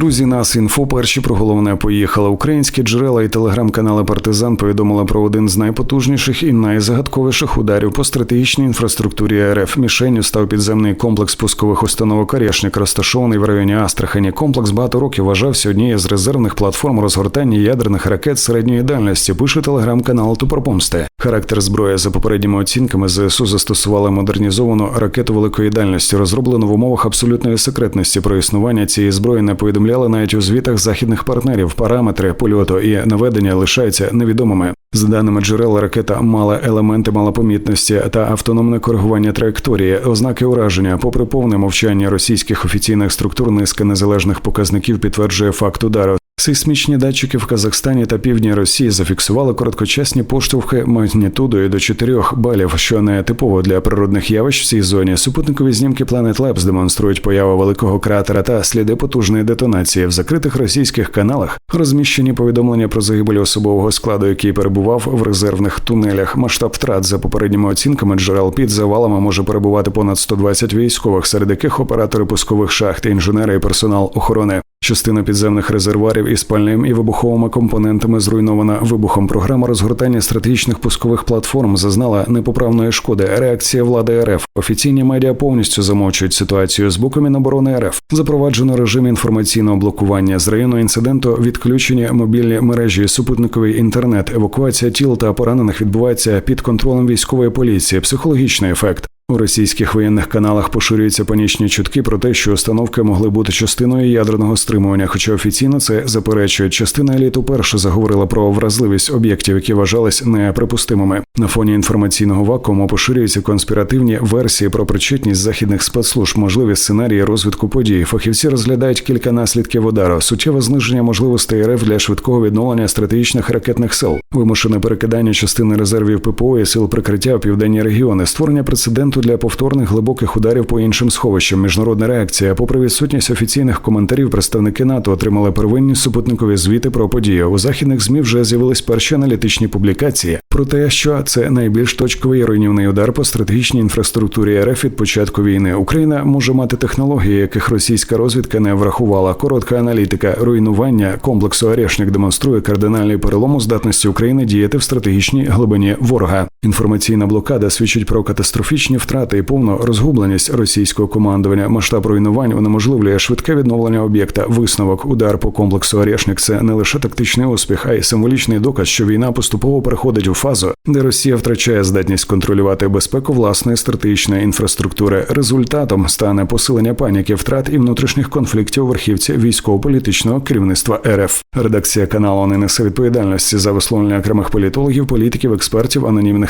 Друзі, нас інфо перші про головне поїхали. Українські джерела і телеграм-канали Партизан повідомили про один з найпотужніших і найзагадковіших ударів по стратегічній інфраструктурі РФ. Мішенню став підземний комплекс пускових установок «Орешник», розташований в районі Астрахані. Комплекс багато років вважався однією з резервних платформ розгортання ядерних ракет середньої дальності. Пише телеграм-канал Тупорпомсти. Характер зброї за попередніми оцінками ЗСУ застосували модернізовану ракету великої дальності, розроблену в умовах абсолютної секретності. Про існування цієї зброї не повідомляли навіть у звітах західних партнерів. Параметри польоту і наведення лишаються невідомими. За даними джерел, ракета мала елементи малопомітності та автономне коригування траєкторії, ознаки ураження. Попри повне мовчання російських офіційних структур, низка незалежних показників підтверджує факт удару. Сейсмічні датчики в Казахстані та півдні Росії зафіксували короткочасні поштовхи магнітудою до 4 балів, що не типово для природних явищ в цій зоні. Супутникові знімки Planet Labs демонструють появу великого кратера та сліди потужної детонації в закритих російських каналах. Розміщені повідомлення про загибель особового складу, який перебував в резервних тунелях. Масштаб втрат за попередніми оцінками джерел під завалами може перебувати понад 120 військових, серед яких оператори пускових шахт, інженери і персонал охорони. Частина підземних резервуарів із пальним і вибуховими компонентами зруйнована вибухом. Програма розгортання стратегічних пускових платформ зазнала непоправної шкоди. Реакція влади РФ. Офіційні медіа повністю замовчують ситуацію з боку Міноборони РФ. Запроваджено режим інформаційного блокування. З району інциденту відключені мобільні мережі, супутниковий інтернет, евакуація тіл та поранених відбувається під контролем військової поліції. Психологічний ефект. У російських воєнних каналах поширюються панічні чутки про те, що установки могли бути частиною ядерного стримування. Хоча офіційно це заперечує. Частина еліт уперше заговорила про вразливість об'єктів, які вважались неприпустимими. На фоні інформаційного вакууму поширюються конспіративні версії про причетність західних спецслужб, можливі сценарії розвитку подій. Фахівці розглядають кілька наслідків удару, суттєве зниження можливостей РФ для швидкого відновлення стратегічних ракетних сил, вимушене перекидання частини резервів ППО і сил прикриття у південні регіони, створення прецеденту для повторних глибоких ударів по іншим сховищам. Міжнародна реакція, попри відсутність офіційних коментарів, представники НАТО отримали первинні супутникові звіти про події. У західних змі вже з'явились перші аналітичні публікації про те, що це найбільш точковий руйнівний удар по стратегічній інфраструктурі РФ від початку війни. Україна може мати технології, яких російська розвідка не врахувала. Коротка аналітика руйнування комплексу Орешник демонструє кардинальний перелом у здатності України діяти в стратегічній глибині ворога. Інформаційна блокада свідчить про катастрофічні втрати і повну розгубленість російського командування. Масштаб руйнувань унеможливлює швидке відновлення об'єкта. Висновок удар по комплексу Орешник – це не лише тактичний успіх, а й символічний доказ, що війна поступово переходить у фазу, де Росія втрачає здатність контролювати безпеку власної стратегічної інфраструктури. Результатом стане посилення паніки, втрат і внутрішніх конфліктів у верхівці військово-політичного керівництва РФ. Редакція каналу не несе відповідальності за висловлення окремих політологів, політиків, експертів, анонімних